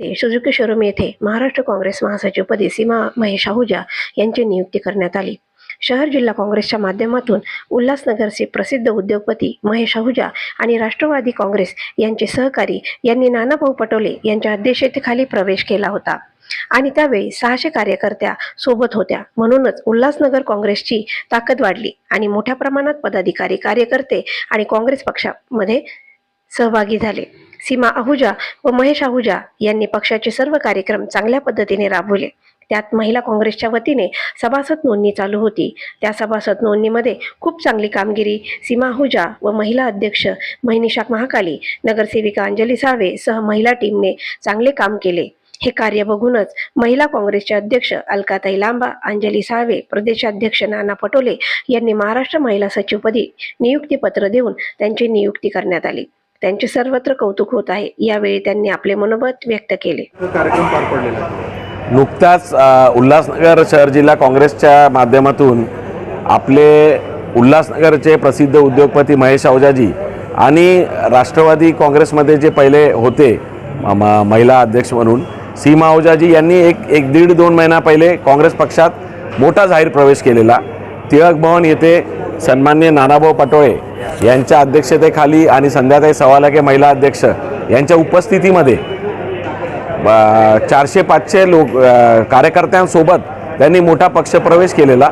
ते Suzuki showroom येथे महाराष्ट्र काँग्रेस महासचिवपदी सीमा महेश आहुजा यांची नियुक्ती करण्यात आली. शहर जिल्हा काँग्रेसच्या माध्यमातून उल्हासनगरचे प्रसिद्ध उद्योगपती महेश आहुजा आणि राष्ट्रवादी काँग्रेस यांचे सहकारी यांनी नानाभाऊ पटोले यांच्या अध्यक्षतेखाली प्रवेश केला होता. आणि त्यावेळी सहाशे कार्यकर्त्या सोबत होत्या. म्हणूनच उल्हासनगर काँग्रेसची ताकद वाढली आणि मोठ्या प्रमाणात पदाधिकारी कार्यकर्ते आणि काँग्रेस पक्षामध्ये सहभागी झाले. सीमा आहुजा व महेश आहुजा यांनी पक्षाचे सर्व कार्यक्रम चांगल्या पद्धतीने राबवले. त्यात महिला काँग्रेसच्या वतीने सभासद नोंदणी चालू होती. त्या सभासद नोंदणीमध्ये खूप चांगली कामगिरी सीमा आहुजा व महिला अध्यक्ष महिनिशा महाकाली नगरसेविका अंजली साळवे सह महिला टीमने चांगले काम केले. हे कार्य बघूनच महिला काँग्रेसचे अध्यक्ष अलकाताई लांबा अंजली साळवे प्रदेशाध्यक्ष नाना पटोले यांनी महाराष्ट्र महिला सचिवपदी नियुक्तीपत्र देऊन त्यांची नियुक्ती करण्यात आली. त्यांचे सर्वत्र कौतुक होत आहे. यावेळी त्यांनी आपले मनोगत व्यक्त केले. कार्यक्रम पार पडलेला. नुकताच उल्हासनगर शहर जिल्हा काँग्रेसच्या माध्यमातून आपले उल्हासनगरचे प्रसिद्ध उद्योगपती महेश अवजाजी आणि राष्ट्रवादी काँग्रेसमध्ये जे पहिले होते महिला अध्यक्ष म्हणून सीमा अवजाजी यांनी एक एक दीड दोन महिना पहिले काँग्रेस पक्षात मोठा जाहीर प्रवेश केलेला. टिळक भवन येथे सन्मान्य नानाभाऊ पटोळे यांच्या अध्यक्षतेखाली आणि संध्याकाळी सवालाके महिला अध्यक्ष यांच्या उपस्थितीमध्ये चारशे पाचशे लोक कार्यकर्त्यांसोबत त्यांनी मोठा पक्षप्रवेश केलेला.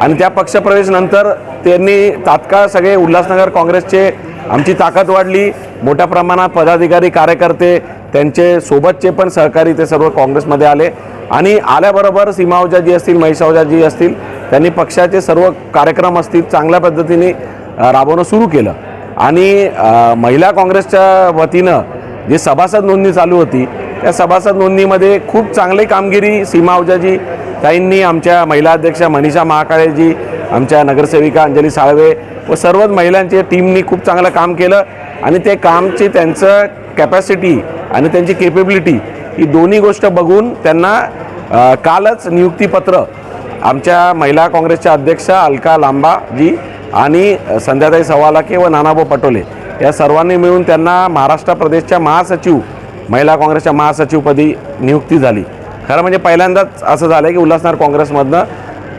आणि त्या पक्षप्रवेशनंतर त्यांनी तात्काळ सगळे उल्हासनगर काँग्रेसचे आमची ताकद वाढली. मोठ्या प्रमाणात पदाधिकारी कार्यकर्ते त्यांचे सोबतचे पण सहकारी ते सर्व काँग्रेसमध्ये आले. आणि आल्याबरोबर सीमा ओझाजी असतील महेश ओझाजी असतील त्यांनी पक्षाचे सर्व कार्यक्रम असतील चांगल्या पद्धतीने राबवणं सुरू केलं. आणि महिला काँग्रेसच्या वतीनं जी सभासद नोंदणी चालू होती त्या सभासद नोंदणीमध्ये खूप चांगली कामगिरी सीमा अवजाजी ताईंनी आमच्या महिला अध्यक्ष मनीषा महाकाळेजी आमच्या नगरसेविका अंजली साळवे व सर्वच महिलांच्या टीमनी खूप चांगलं काम केलं. आणि ते कामची त्यांचं कॅपॅसिटी आणि त्यांची केपेबिलिटी ही दोन्ही गोष्ट बघून त्यांना कालच नियुक्तीपत्र आमच्या महिला काँग्रेसच्या अध्यक्षा अलका लांबाजी आणि संध्याताई सवालाके व नानाभाऊ पटोले या सर्वांनी मिळून त्यांना महाराष्ट्र प्रदेशच्या महासचिव महिला काँग्रेसच्या महासचिवपदी नियुक्ती झाली. खरं म्हणजे पहिल्यांदाच असं झालं की उल्हासनगर काँग्रेसमधनं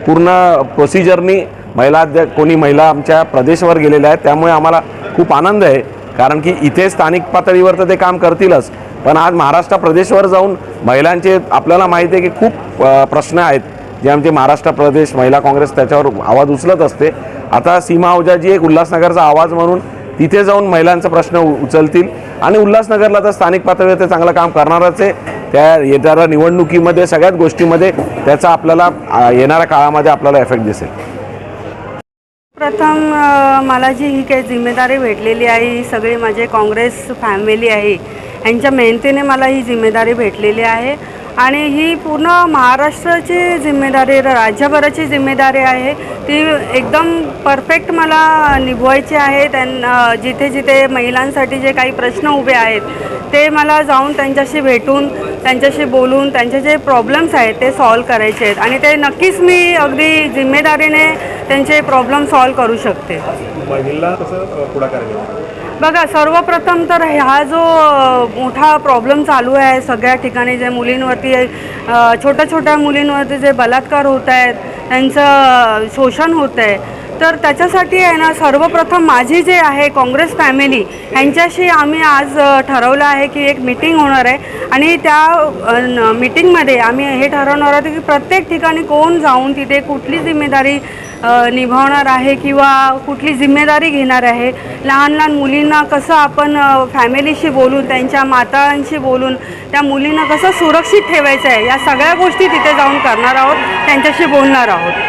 पूर्ण प्रोसिजरनी महिला अध्यक्ष कोणी महिला आमच्या प्रदेशवर गेलेल्या आहेत त्यामुळे आम्हाला खूप आनंद आहे. कारण की इथे स्थानिक पातळीवर तर ते काम करतीलच पण आज महाराष्ट्र प्रदेशवर जाऊन महिलांचे आपल्याला माहिती आहे की खूप प्रश्न आहेत. जे आमचे महाराष्ट्र प्रदेश महिला काँग्रेस त्याच्यावर आवाज उचलत असते. आता सीमा ओझाजी एक उल्हासनगरचा आवाज म्हणून तिथे जाऊन महिलांचा प्रश्न उचलतील. आणि उल्हासनगरला तर स्थानिक पातळीवर ते चांगलं काम करणारच आहे. त्या येणाऱ्या निवडणुकीमध्ये सगळ्याच गोष्टीमध्ये त्याचा आपल्याला येणाऱ्या काळामध्ये आपल्याला इफेक्ट दिसेल. प्रथम मला जी ही काही जिम्मेदारी भेटलेली आहे ही सगळी माझे काँग्रेस फॅमिली आहे. यांच्या मेहनतीने मला ही जिम्मेदारी भेटलेली आहे. आणि ही पूर्ण महाराष्ट्राची जिम्मेदारी राज्यभराची जिम्मेदारी आहे. ती एकदम परफेक्ट मला निभवायची आहे. त्यांना जिथे जिथे महिलांसाठी जे काही प्रश्न उभे आहेत ते मला जाऊन त्यांच्याशी भेटून त्यांच्याशी बोलून त्यांचे जे प्रॉब्लेम्स आहेत ते सॉल्व करायचे आहेत. आणि ते नक्कीच मी अगदी जिम्मेदारीने त्यांचे प्रॉब्लेम सॉल्व करू शकते. महिला कसं पुढाकार घेऊ बघा सर्वप्रथम तर हा जो मोठा प्रॉब्लेम चालू आहे सगळ्या ठिकाणी जे मुलींवरती छोट्या छोट्या मुलींवरती जे बलात्कार होत आहेत त्यांचं शोषण होत आहे तर त्याच्यासाठी आहे ना सर्वप्रथम माझी जे आहे काँग्रेस फॅमिली ह्यांच्याशी आम्ही आज ठरवलं आहे की एक मिटिंग होणार आहे. आणि त्या मिटिंगमध्ये आम्ही हे ठरवणार आहोत की प्रत्येक ठिकाणी कोण जाऊन तिथे कुठली जिम्मेदारी निभावणार आहे किंवा कुठली जिम्मेदारी घेणार आहे? लहान लहान मुलींना कसं आपण फॅमिलीशी बोलून त्यांच्या मातांशी बोलून त्या मुलींना कसं सुरक्षित ठेवायचं आहे? या सगळ्या गोष्टी तिथे जाऊन करणार आहोत त्यांच्याशी बोलणार आहोत.